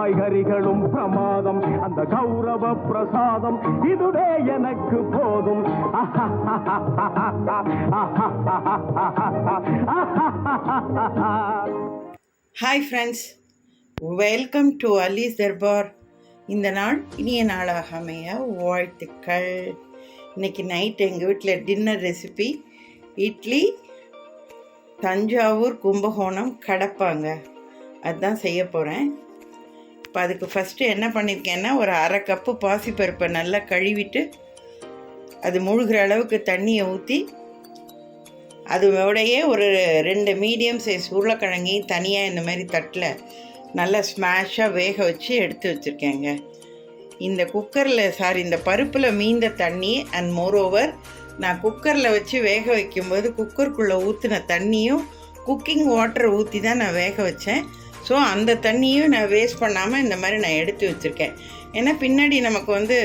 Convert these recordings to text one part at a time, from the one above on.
காய்கறிகளும் பிரமாதம். அந்த கௌரவ பிரசாதம் இதுவே எனக்கு போதும். Hi friends welcome to Ali's Darbar இந்த நாள் இனிய நாளாக அமைய வாழ்த்துக்கள். இன்னைக்கு நைட் எங்கள் வீட்டில் டின்னர் ரெசிபி இட்லி தஞ்சாவூர் கும்பகோணம் கடப்பாங்க. அதுதான் செய்ய போகிறேன் இப்போ அதுக்கு ஃபஸ்ட்டு என்ன பண்ணியிருக்கேன்னா ஒரு அரை கப்பு பாசிப்பருப்பை நல்லா கழுவிட்டு அது முழுகிற அளவுக்கு தண்ணியை ஊற்றி அதோடையே ஒரு ரெண்டு மீடியம் சைஸ் உருளைக்கிழங்கையும் தனியாக இந்த மாதிரி தட்டில் நல்லா ஸ்மாஷாக வேக வச்சு எடுத்து வச்சுருக்கேங்க. இந்த குக்கரில் சாரி இந்த பருப்பில் மீந்த தண்ணி அண்ட் மோரோவர் நான் குக்கரில் வச்சு வேக வைக்கும்போது குக்கருக்குள்ளே ஊற்றின தண்ணியும் குக்கிங் வாட்டர் ஊற்றி தான் நான் வேக வச்சேன். ஸோ அந்த தண்ணியும் நான் வேஸ்ட் பண்ணாமல் இந்த மாதிரி நான் எடுத்து வச்சுருக்கேன். ஏன்னா பின்னாடி நமக்கு வந்து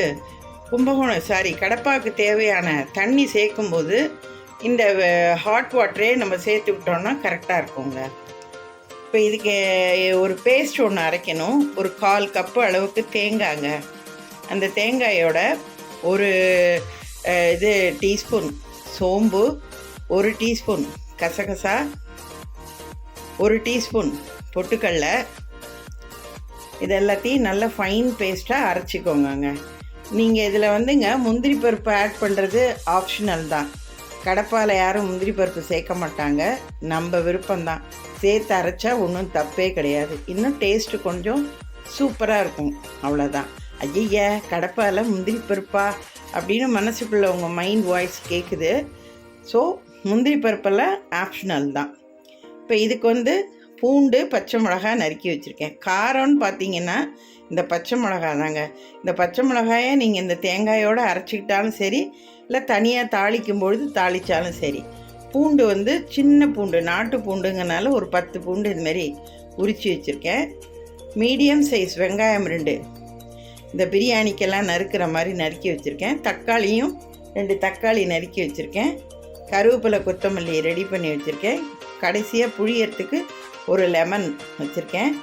கும்பகோணம் சாரி கடப்பாவுக்கு தேவையான தண்ணி சேர்க்கும்போது இந்த ஹாட் வாட்டரே நம்ம சேர்த்து விட்டோம்னா கரெக்டாக இருக்குங்க. இப்போ இதுக்கு ஒரு பேஸ்ட் ஒன்று அரைக்கணும். ஒரு கால் கப்பு அளவுக்கு தேங்காய்ங்க அந்த தேங்காயோட ஒரு இது டீஸ்பூன் சோம்பு ஒரு டீஸ்பூன் கசகசா ஒரு டீஸ்பூன் பொட்டுக்கடலை. இது எல்லாத்தையும் நல்ல ஃபைன் பேஸ்ட்டாக அரைச்சிக்கோங்க நீங்கள் இதில் வந்துங்க முந்திரி பருப்பு ஆட் பண்ணுறது ஆப்ஷனல் தான். கடப்பால் யாரும் முந்திரி பருப்பு சேர்க்க மாட்டாங்க. நம்ம விருப்பம்தான். சேர்த்து அரைச்சா ஒன்றும் தப்பே கிடையாது. இன்னும் டேஸ்ட்டு கொஞ்சம் சூப்பராக இருக்கும். அவ்வளோதான் ஐய கடப்பால் முந்திரி பருப்பா? அப்படின்னு மனசுக்குள்ளே உங்கள் மைண்ட் வாய்ஸ் கேட்குது ஸோ முந்திரி பருப்பெல்லாம் ஆப்ஷனல் தான். இப்போ இதுக்கு வந்து பூண்டு பச்சை மிளகாய் நறுக்கி வச்சுருக்கேன். காரம்னு பார்த்தீங்கன்னா இந்த பச்சை மிளகா தாங்க. இந்த பச்சை மிளகாயை நீங்கள் இந்த தேங்காயோடு அரைச்சிக்கிட்டாலும் சரி இல்லை தனியாக தாளிக்கும் பொழுது தாளித்தாலும் சரி பூண்டு வந்து சின்ன பூண்டு நாட்டு பூண்டுங்கனால ஒரு பத்து பூண்டு இதுமாரி உரித்து வச்சுருக்கேன். மீடியம் சைஸ் வெங்காயம் ரெண்டு. இந்த பிரியாணிக்கெல்லாம் நறுக்கிற மாதிரி நறுக்கி வச்சுருக்கேன். தக்காளியும் ரெண்டு தக்காளி நறுக்கி வச்சுருக்கேன். கருவேப்பிலை கொத்தமல்லி ரெடி பண்ணி வச்சுருக்கேன். கடைசியாக புளியறதுக்கு ஒரு லெமன் வச்சுருக்கேன்.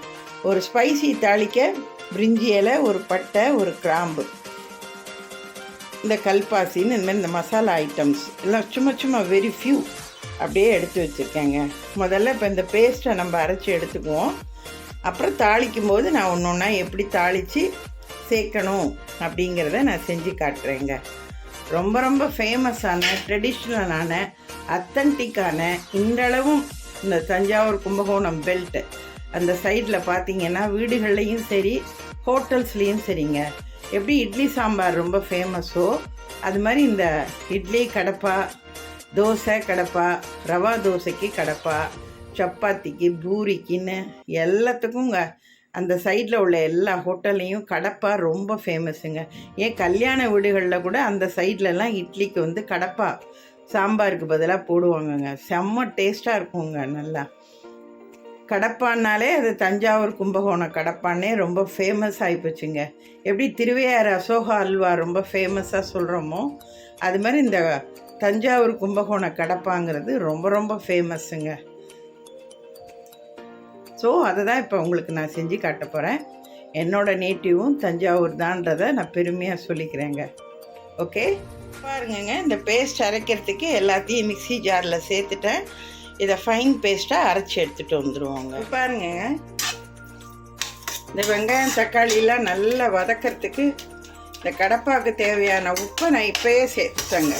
ஒரு ஸ்பைசி தாளிக்க பிரிஞ்சி இலை ஒரு பட்டை ஒரு கிராம்பு. இந்த கல்பாசின்னு இந்தமாதிரி இந்த மசாலா ஐட்டம்ஸ் எல்லாம் சும்மா சும்மா வெரி ஃபியூ அப்படியே எடுத்து வச்சுருக்கேங்க. முதல்ல இப்போ இந்த பேஸ்ட்டை நம்ம அரைச்சி எடுத்துக்குவோம். அப்புறம் தாளிக்கும் போது நான் ஒன்று ஒன்றா எப்படி தாளித்து சேர்க்கணும் அப்படிங்கிறத நான் செஞ்சு காட்டுறேங்க. ரொம்ப ரொம்ப ஃபேமஸான ட்ரெடிஷ்னலான அத்தன்டிக்கான இன்றளவும் இந்த தஞ்சாவூர் கும்பகோணம் பெல்ட்டு அந்த சைடில் பார்த்தீங்கன்னா வீடுகள்லையும் சரி ஹோட்டல்ஸ்லேயும் சரிங்க. எப்படி இட்லி சாம்பார் ரொம்ப ஃபேமஸோ அது மாதிரி இந்த இட்லி கடப்பா தோசை கடப்பா ரவா தோசைக்கு கடப்பா சப்பாத்திக்கு பூரிக்குன்னு எல்லாத்துக்குங்க. அந்த சைடில் உள்ள எல்லா ஹோட்டல்லையும் கடப்பா ரொம்ப ஃபேமஸுங்க ஏன் கல்யாண வீடுகளில் கூட அந்த சைட்லலாம் இட்லிக்கு வந்து கடப்பா. சாம்பாருக்கு பதிலாக போடுவாங்கங்க. செம்ம டேஸ்ட்டாக இருக்குங்க நல்லா. கடப்பான்னாலே அது தஞ்சாவூர் கும்பகோணம் கடப்பானே ரொம்ப ஃபேமஸ் ஆகிப்போச்சுங்க எப்படி திருவையாறு அசோகா அல்வா ரொம்ப ஃபேமஸாக சொல்கிறோமோ அது மாதிரி இந்த தஞ்சாவூர் கும்பகோணம் கடப்பாங்கிறது ரொம்ப ரொம்ப ஃபேமஸுங்க ஸோ அதை தான் இப்போ உங்களுக்கு நான் செஞ்சு காட்ட போகிறேன் என்னோட நேட்டிவும் தஞ்சாவூர் தான்றதை நான் பெருமையாக சொல்லிக்கிறேங்க. ஓகே பாருங்கங்க இந்த பேஸ்ட் அரைக்கிறதுக்கு எல்லாத்தையும் மிக்ஸி ஜாரில் சேர்த்துட்டேன். இதை ஃபைன் பேஸ்ட்டாக அரைச்சி எடுத்துகிட்டு வந்துடுவோங்க பாருங்கங்க. இந்த வெங்காயம் தக்காளியெலாம் நல்லா வதக்கிறதுக்கு இந்த கடப்பாக்கு தேவையான உப்பை நான் இப்போயே சேர்த்துட்டேங்க.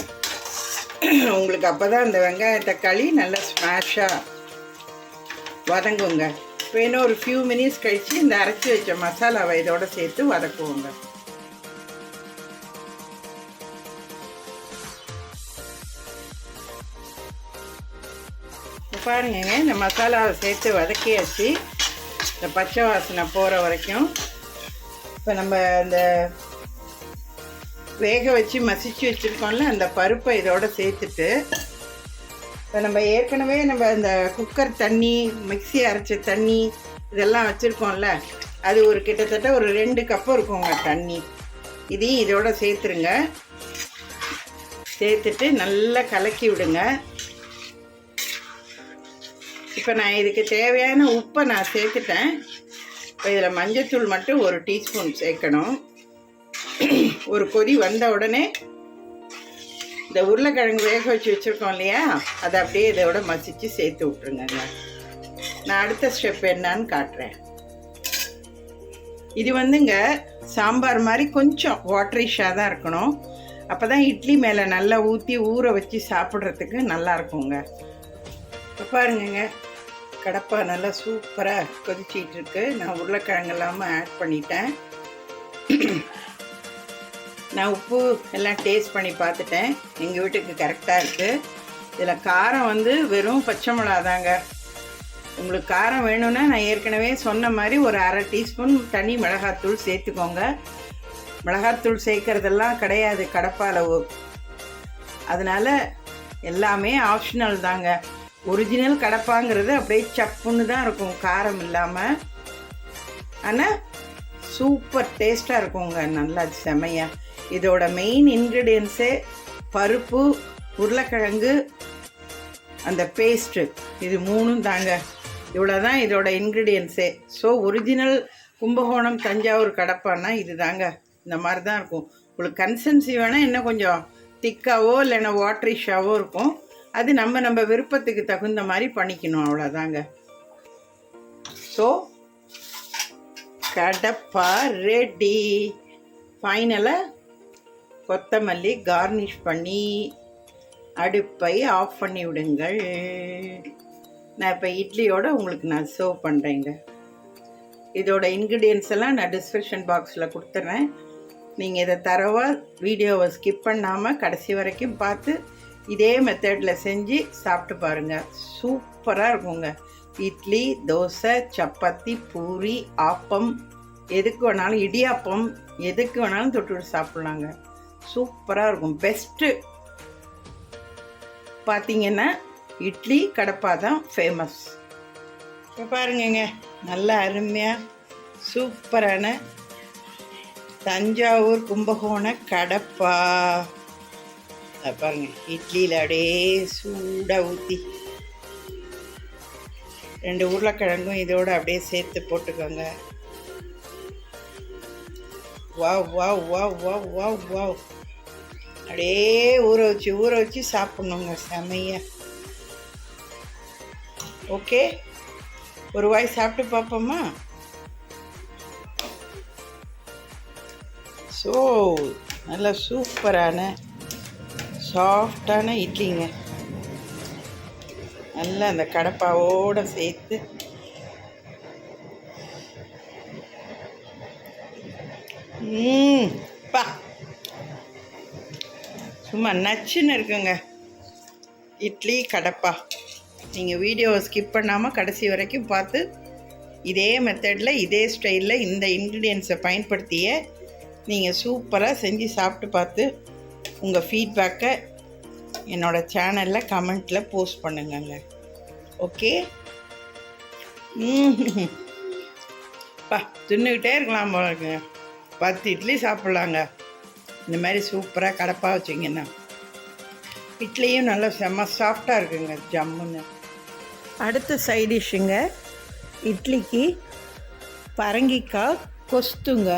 உங்களுக்கு அப்போ தான் இந்த வெங்காயம் தக்காளி நல்லா ஸ்மாஷாக வதங்குங்க. இப்போ இன்னும் ஒரு ஃபியூ மினிட்ஸ் கழித்து இந்த அரைச்சி வச்ச மசாலாவை இதோட சேர்த்து வதக்குவோங்க. பாருங்க. இந்த மசாலாவை சேர்த்து வதக்கியாச்சு இந்த பச்சை வாசனை போகிற வரைக்கும் இப்போ நம்ம இந்த வேக வச்சு மசிச்சு வச்சுருக்கோம்ல அந்த பருப்பை இதோட சேர்த்துட்டு இப்போ நம்ம ஏற்கனவே நம்ம இந்த குக்கர் தண்ணி மிக்ஸி அரைச்ச தண்ணி இதெல்லாம் வச்சுருக்கோம்ல அது ஒரு கிட்டத்தட்ட ஒரு ரெண்டு கப்பு இருக்குங்க தண்ணி. இதையும் இதோட சேர்த்துருங்க. சேர்த்துட்டு நல்லா கலக்கி விடுங்க. இப்போ நான் இதுக்கு தேவையான உப்பை நான் சேர்த்துட்டேன். இப்போ இதில் மஞ்சத்தூள் மட்டும் ஒரு டீஸ்பூன் சேர்க்கணும். ஒரு கொதி வந்த உடனே இந்த உருளைக்கிழங்கு வேக வச்சு வச்சுருக்கோம் இல்லையா? அதை அப்படியே இதோட மசிச்சு சேர்த்து விட்ருங்க நான் அடுத்த ஸ்டெப் என்னன்னு காட்டுறேன். இது வந்துங்க சாம்பார் மாதிரி கொஞ்சம் வாட்டரிஷாக தான் இருக்கணும். அப்போ தான் இட்லி மேலே நல்லா ஊற்றி ஊற வச்சு சாப்பிட்றதுக்கு நல்லா இருக்குங்க. பாருங்கங்க. கடப்பா நல்லா சூப்பராக கொதிச்சிட்டு இருக்கு நான் உருளைக்கிழங்கு இல்லாமல் ஆட் பண்ணிட்டேன். நான் உப்பு எல்லாம் டேஸ்ட் பண்ணி பார்த்துட்டேன். எங்கள் வீட்டுக்கு கரெக்டாக இருக்குது இதில் காரம் வந்து வெறும் பச்சை மிளகாதாங்க. உங்களுக்கு காரம் வேணும்னா நான் ஏற்கனவே சொன்ன மாதிரி ஒரு அரை டீஸ்பூன் தனி மிளகாத்தூள் சேர்த்துக்கோங்க. மிளகாத்தூள் சேர்க்கறதெல்லாம் கிடையாது கடப்பால அதனால் எல்லாமே ஆப்ஷனல் தாங்க. ஒரிஜினல் கடப்பாங்கிறது அப்படியே சப்புன்னு தான் இருக்கும். காரம் இல்லாமல் ஆனால் சூப்பர் டேஸ்ட்டாக இருக்குங்க. நல்லா செமையா. இதோட மெயின் இன்க்ரீடியன்ஸே பருப்பு உருளைக்கிழங்கு அந்த பேஸ்ட்டு இது மூணும் தாங்க. இவ்வளோ தான் இதோட இன்க்ரீடியன்ஸே ஸோ ஒரிஜினல் கும்பகோணம் தஞ்சாவூர் கடப்பான்னா இது தாங்க இந்த மாதிரி தான் இருக்கும். உங்களுக்கு கன்சன்சி வேணால் இன்னும் கொஞ்சம் திக்காவோ இல்லைன்னா வாட்ரிஷாவோ இருக்கும். அது நம்ம நம்ம விருப்பத்துக்கு தகுந்த மாதிரி பண்ணிக்கணும் அவ்வளோதாங்க ஸோ கடப்பா ரெடி ஃபைனலாக கொத்தமல்லி கார்னிஷ் பண்ணி அடுப்பை ஆஃப் பண்ணி விடுங்கள். நான் இப்போ இட்லியோட உங்களுக்கு நான் சர்வ் பண்ணுறேங்க இதோட இன்க்ரீடியன்ஸ் எல்லாம் நான் டிஸ்கிரிப்ஷன் பாக்ஸில் கொடுத்துட்றேன் நீங்கள் இதை தரவா வீடியோவை ஸ்கிப் பண்ணாமல் கடைசி வரைக்கும் பார்த்து இதே மெத்தடில் செஞ்சு சாப்பிட்டு பாருங்கள் சூப்பராக இருக்குங்க. இட்லி தோசை சப்பாத்தி பூரி ஆப்பம் எதுக்கு வேணாலும் இடியாப்பம் எதுக்கு வேணாலும் தொட்டு சாப்பிட்லாங்க. சூப்பராக இருக்கும். பெஸ்ட்டு பார்த்தீங்கன்னா இட்லி கடப்பா தான் ஃபேமஸ் இப்போ பாருங்கங்க. நல்லா அருமையாக சூப்பரான தஞ்சாவூர் கும்பகோண கடப்பா. பாருங்க. இட்லியில் அப்படியே சூடாக ஊற்றி ரெண்டு உருளைக்கிழங்கும் இதோட அப்படியே சேர்த்து போட்டுக்கோங்க. வா வா வாவ் வா வா வா அப்படியே ஊற வச்சு ஊற வச்சு சாப்பிட்ணுங்க செமையா. ஓகே? ஒரு வாய் சாப்பிட்டு பார்ப்போமா? ஸோ நல்லா சூப்பரான சாஃப்டான இட்லிங்க. நல்லா அந்த கடப்பாவோடு சேர்த்து ம் பா. சும்மா நச்சுன்னு இருக்குங்க. இட்லி கடப்பா. நீங்கள் வீடியோவை ஸ்கிப் பண்ணாமல் கடைசி வரைக்கும் பார்த்து இதே மெத்தடில் இதே ஸ்டைலில் இந்த இன்க்ரீடியன்ஸை பயன்படுத்தியே நீங்கள் சூப்பராக செஞ்சு சாப்பிட்டு பார்த்து உங்கள் ஃபீட்பேக்கை என்னோடய சேனலில் கமெண்ட்டில் போஸ்ட் பண்ணுங்கங்க. ஓகே பா தின்னுக்கிட்டே இருக்கலாம் போலங்க பத்து இட்லி சாப்பிட்லாங்க. இந்த மாதிரி சூப்பராக கடப்பாக வச்சிங்கன்னா. இட்லியும் நல்லா செம்ம சாஃப்டாக இருக்குங்க ஜம்முன்னு. அடுத்த சைட் டிஷ்ஷுங்க இட்லிக்கு பரங்கிக்காய் கொஸ்துங்க.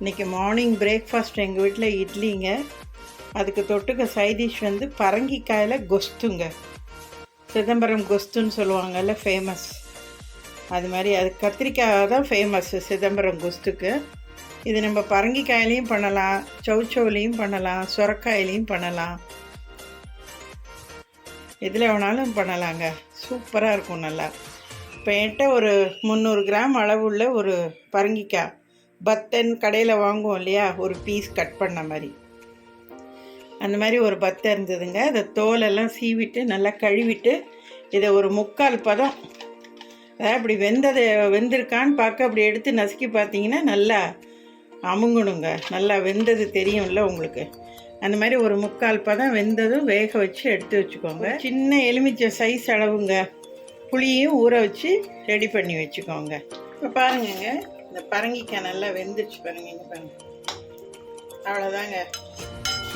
இன்றைக்கி மார்னிங் பிரேக்ஃபாஸ்ட் எங்கள் வீட்டில் இட்லிங்க. அதுக்கு தொட்டுக்க சைடிஷ் வந்து பரங்கிக்காயில் கொஸ்துங்க. சிதம்பரம் கொஸ்துன்னு சொல்லுவாங்கல்ல ஃபேமஸ் அது மாதிரி அது கத்திரிக்காய் தான் ஃபேமஸ்ஸு சிதம்பரம் கொஸ்துக்கு. இது நம்ம பரங்கிக்காயிலையும் பண்ணலாம் சவுச்சவுலையும் பண்ணலாம் சுரக்காயிலையும் பண்ணலாம். எதில் வேணாலும் பண்ணலாங்க. சூப்பராக இருக்கும் நல்லா. இப்போ என்கிட்ட ஒரு முந்நூறு கிராம் அளவுள்ள ஒரு பரங்கிக்காய். பத்தன் கடையில் வாங்குவோம் இல்லையா? ஒரு பீஸ் கட் பண்ண மாதிரி. அந்த மாதிரி ஒரு பத்தை இருந்ததுங்க. அதை தோலெல்லாம் சீவிட்டு நல்லா கழுவிட்டு இதை ஒரு முக்கால் பதம் அதாவது இப்படி வெந்ததை வெந்திருக்கான்னு பார்க்க அப்படி எடுத்து நசுக்கி பார்த்தீங்கன்னா நல்லா அமுங்கணுங்க. நல்லா வெந்தது தெரியும்ல உங்களுக்கு. அந்த மாதிரி ஒரு முக்கால் பதம் வெந்ததும் வேக வச்சு எடுத்து வச்சுக்கோங்க. சின்ன எலுமிச்சை சைஸ் அளவுங்க. புளியும் ஊற வச்சு ரெடி பண்ணி வச்சுக்கோங்க. இப்போ பாருங்கங்க. இந்த பரங்கிக்காய் நல்லா வெந்துருச்சு பாருங்க இங்க பாருங்க. அவ்வளோதாங்க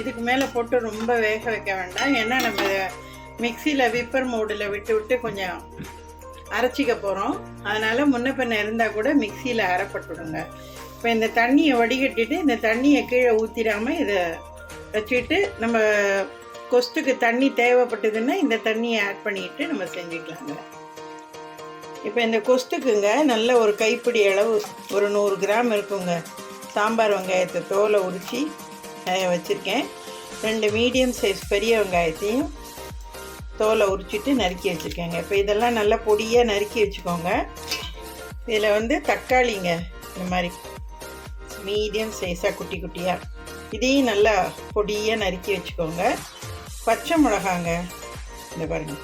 இதுக்கு மேலே போட்டு ரொம்ப வேக வைக்க வேண்டாம். ஏன்னா நம்ம மிக்சியில் விப்பர் மோடில் விட்டு விட்டு கொஞ்சம் அரைச்சிக்க போகிறோம் அதனால் முன்ன பின்ன இருந்தால் கூட மிக்சியில் அரைப்பட்டுடுங்க. இப்போ இந்த தண்ணியை வடிகட்டிட்டு இந்த தண்ணியை கீழே ஊற்றிடாமல் இதை வச்சுட்டு நம்ம கொஸ்துக்கு தண்ணி தேவைப்பட்டதுன்னா இந்த தண்ணியை ஆட் பண்ணிக்கிட்டு நம்ம செஞ்சுக்கலாங்க. இப்போ இந்த கொஸ்துக்குங்க நல்ல ஒரு கைப்பிடி அளவு ஒரு நூறு கிராம் இருக்குங்க. சாம்பார் வெங்காயத்தை தோலை உரித்து வச்சுருக்கேன். ரெண்டு மீடியம் சைஸ் பெரிய வெங்காயத்தையும் தோலை உரிச்சிட்டு நறுக்கி வச்சுருக்கேங்க. இப்போ இதெல்லாம் நல்லா பொடியாக நறுக்கி வச்சுக்கோங்க. இதில் வந்து தக்காளிங்க இந்த மாதிரி மீடியம் சைஸாக குட்டி குட்டியாக இதையும் நல்லா பொடியாக நறுக்கி வச்சுக்கோங்க. பச்சை மிளகாங்க இந்த பாருங்கள்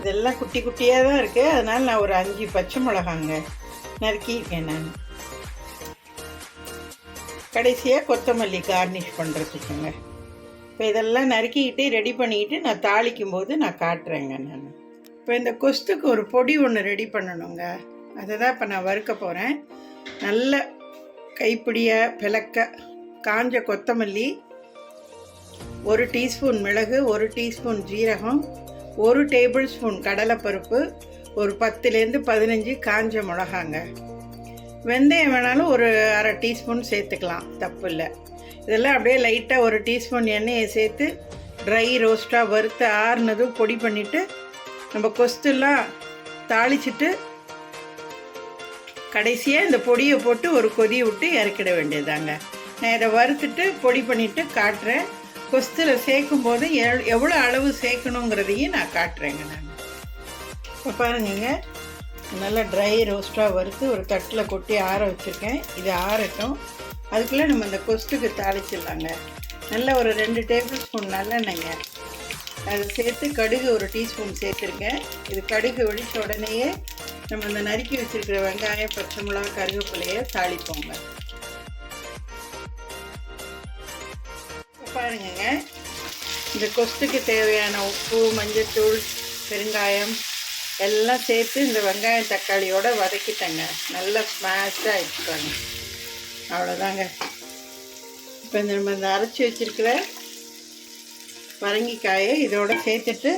இதெல்லாம் குட்டி குட்டியாக தான் இருக்குது அதனால் நான் ஒரு அஞ்சு பச்சை மிளகாங்க நறுக்கியிருக்கேன் நான். கடைசியாக கொத்தமல்லி கார்னிஷ் பண்ணுறதுக்குங்க இப்போ இதெல்லாம் நறுக்கிக்கிட்டு ரெடி பண்ணிக்கிட்டு நான் தாளிக்கும் போது நான் காட்டுறேங்க நான். இப்போ இந்த கொஸ்துக்கு ஒரு பொடி ஒன்று ரெடி பண்ணணுங்க. அதை தான் இப்போ நான் வறுக்க போகிறேன் நல்ல கைப்பிடியாக பிளக்க காஞ்ச கொத்தமல்லி ஒரு டீஸ்பூன் மிளகு ஒரு டீஸ்பூன் ஜீரகம் ஒரு டேபிள் ஸ்பூன் கடலைப்பருப்பு ஒரு பத்துலேருந்து பதினஞ்சு காஞ்ச மிளகாங்க. வெந்தயம் வேணாலும் ஒரு அரை டீஸ்பூன் சேர்த்துக்கலாம் தப்பு இல்லை. இதெல்லாம் அப்படியே லைட்டாக ஒரு டீஸ்பூன் எண்ணெயை சேர்த்து ட்ரை ரோஸ்ட்டாக வறுத்து ஆறுனதும் பொடி பண்ணிவிட்டு நம்ம கொஸ்துலாம் தாளிச்சிட்டு கடைசியாக இந்த பொடியை போட்டு ஒரு கொதி விட்டு இறக்கிட வேண்டியதாங்க நான் இதை வறுத்துட்டு பொடி பண்ணிவிட்டு காட்டுறேன். கொஸ்தில் சேர்க்கும் போது எவ் எவ்வளோ அளவு சேர்க்கணுங்கிறதையும் நான் காட்டுறேங்க நான். இப்போ பாருங்க நல்லா ட்ரை ரோஸ்ட்டாக வறுத்து ஒரு தட்டில் கொட்டி ஆற வச்சுருக்கேன். இது ஆறட்டும். அதுக்குள்ளே நம்ம இந்த கொஸ்துக்கு தாளிச்சிடலாங்க. நல்ல ஒரு ரெண்டு டேபிள் ஸ்பூன் நல்லெண்ணெய்ங்க. அதை சேர்த்து கடுகு ஒரு டீஸ்பூன் சேர்த்துருக்கேன். இது கடுகு ஒழித்த உடனேயே நம்ம இந்த நறுக்கி வச்சுருக்கிற வெங்காயம் பச்சை மிளகா கருவேப்பிலையை தாளிப்போங்க. பாருங்கங்க. இந்த கொஸ்துக்கு தேவையான உப்பு மஞ்சத்தூள் பெருங்காயம் எல்லாம் சேர்த்து இந்த வெங்காயம் தக்காளியோட வதக்கிட்டேங்க. நல்லா ஸ்மாஷாக ஆயிடுச்சுக்காங்க அவ்வளோதாங்க இப்போ இந்த நம்ம இந்த அரைச்சி வச்சுருக்கிற பரங்கிக்காயை இதோட சேர்த்துட்டு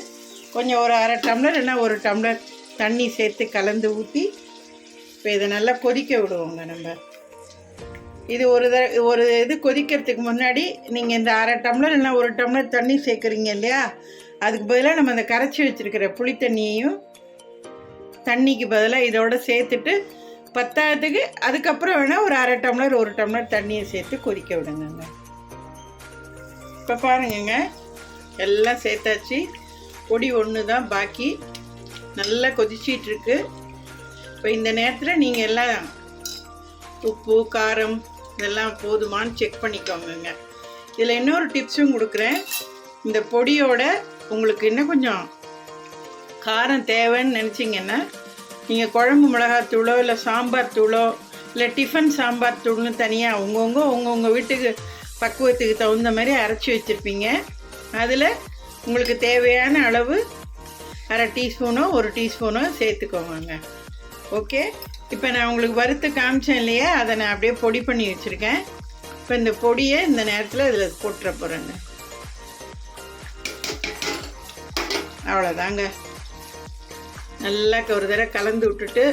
கொஞ்சம் ஒரு அரை டம்ளர் இல்லைன்னா ஒரு டம்ளர் தண்ணி சேர்த்து கலந்து ஊற்றி இப்போ இதை நல்லா கொதிக்க விடுவோங்க நம்ம. இது ஒரு த ஒரு இது கொதிக்கிறதுக்கு முன்னாடி நீங்கள் இந்த அரை டம்ளர் இல்லைன்னா ஒரு டம்ளர் தண்ணி சேர்க்குறீங்க இல்லையா? அதுக்கு பதிலாக நம்ம இந்த கரைச்சி வச்சுருக்கிற புளி தண்ணியையும் தண்ணிக்கு பதிலாக இதோட சேர்த்துட்டு பத்தாயிரத்துக்கு அதுக்கப்புறம் வேணால் ஒரு அரை டம்ளர் ஒரு டம்ளர் தண்ணியை சேர்த்து கொதிக்க விடுங்கங்க. இப்போ பாருங்கங்க. எல்லாம் சேர்த்தாச்சு. பொடி ஒன்று தான் பாக்கி. நல்லா கொதிச்சிட்ருக்கு. இப்போ இந்த நேரத்தில் நீங்கள் எல்லாம் உப்பு காரம் இதெல்லாம் போதுமான்னு செக் பண்ணிக்கோங்க இதில் இன்னொரு டிப்ஸும் கொடுக்குறேன். இந்த பொடியோட உங்களுக்கு இன்னும் கொஞ்சம் காரம் தேவைன்னு நினச்சிங்கன்னா நீங்கள் குழம்பு மிளகாத்தூளோ இல்லை சாம்பார் தூளோ இல்லை டிஃபன் சாம்பார் தூள்னு தனியாக அவங்கவுங்க உங்கவுங்க வீட்டுக்கு பக்குவத்துக்கு தகுந்த மாதிரி அரைச்சி வச்சுருப்பீங்க. அதில் உங்களுக்கு தேவையான அளவு அரை டீஸ்பூனோ ஒரு டீஸ்பூனோ சேர்த்துக்கோங்க ஓகே இப்போ நான் உங்களுக்கு வறுத்து காமிச்சேன் இல்லையா? அதை நான் அப்படியே பொடி பண்ணி வச்சுருக்கேன். இப்போ இந்த பொடியை இந்த நேரத்தில் இதில் போட்டுற போகிறேங்க அவ்வளோதாங்க நல்லா ஒரு தடவை கலந்து விட்டுட்டு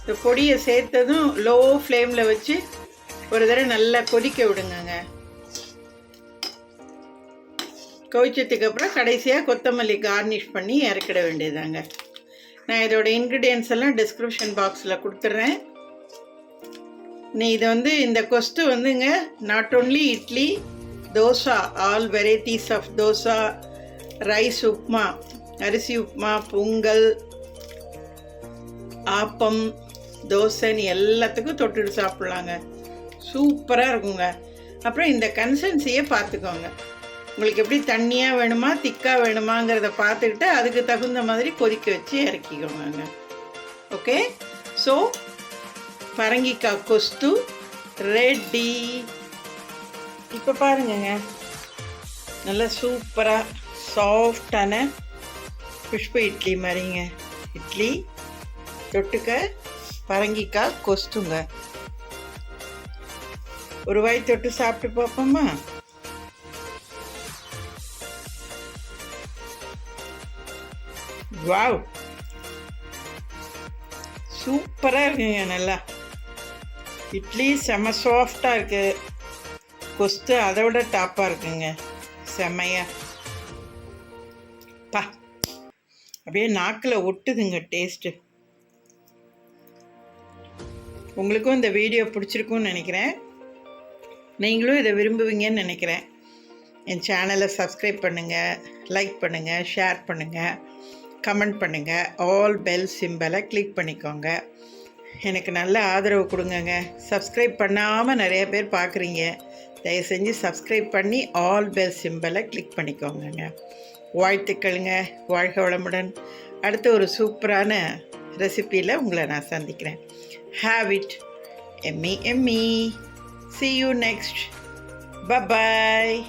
இந்த பொடியை சேர்த்ததும் லோ ஃப்ளேமில் வச்சு ஒரு தடவை நல்லா கொதிக்க விடுங்கங்க. கொதிச்சதுக்கப்புறம் கடைசியாக கொத்தமல்லி கார்னிஷ் பண்ணி இறக்கிட வேண்டியதாங்க நான் இதோட இன்க்ரீடியன்ஸ் எல்லாம் டிஸ்கிரிப்ஷன் பாக்ஸில் கொடுத்துட்றேன் நீ இதை வந்து இந்த கொஸ்ட்டு வந்துங்க not only idli dosa all varieties of dosa rice upma அரிசி உப்மா பொங்கல் ஆப்பம் தோசைன்னு எல்லாத்துக்கும் தொட்டுட்டு சாப்பிட்லாங்க. சூப்பராக இருக்குங்க. அப்புறம் இந்த கன்சன்சியை பார்த்துக்கோங்க. உங்களுக்கு எப்படி தண்ணியாக வேணுமா திக்காக வேணுமாங்கிறத பார்த்துக்கிட்டு அதுக்கு தகுந்த மாதிரி கொதிக்க வச்சு இறக்கிக்கோங்க. ஓகே ஸோ பரங்கிக்காய் கொஸ்து ரெடி இப்போ பாருங்கங்க. நல்லா சூப்பராக சாஃப்டான புஷ்பு இட்லி மாதிரிங்க. இட்லி தொட்டுக்க பரங்கிக்காய் கொஸ்துங்க. ஒரு வாய் தொட்டு சாப்பிட்டு பார்ப்போமா? வாவ் சூப்பராக இருக்குங்க நல்லா. இட்லி செம சாஃப்டாக இருக்குது கொஸ்து அதை விட டாப்பாக இருக்குங்க. செம்மையா பா. அப்படியே நாக்கில் ஒட்டுதுங்க டேஸ்ட்டு உங்களுக்கும் இந்த வீடியோ பிடிச்சிருக்கும்னு நினைக்கிறேன். நீங்களும் இதை விரும்புவீங்கன்னு நினைக்கிறேன். என் சேனலை சப்ஸ்கிரைப் பண்ணுங்கள் லைக் பண்ணுங்கள் ஷேர் பண்ணுங்கள் கமெண்ட் பண்ணுங்கள் ஆல் பெல் சிம்பலை கிளிக் பண்ணிக்கோங்க. எனக்கு நல்ல ஆதரவு கொடுங்கங்க. சப்ஸ்கிரைப் பண்ணாமல் நிறைய பேர் பார்க்குறீங்க. தயவு செஞ்சு சப்ஸ்கிரைப் பண்ணி ஆல் பெல் சிம்பலை கிளிக் பண்ணிக்கோங்கங்க. வாழ்த்துக்களுங்க. வாழ்க வளமுடன். அடுத்த ஒரு சூப்பரான ரெசிப்பியில் உங்களை நான் சந்திக்கிறேன். Have it yummy yummy see you next bye bye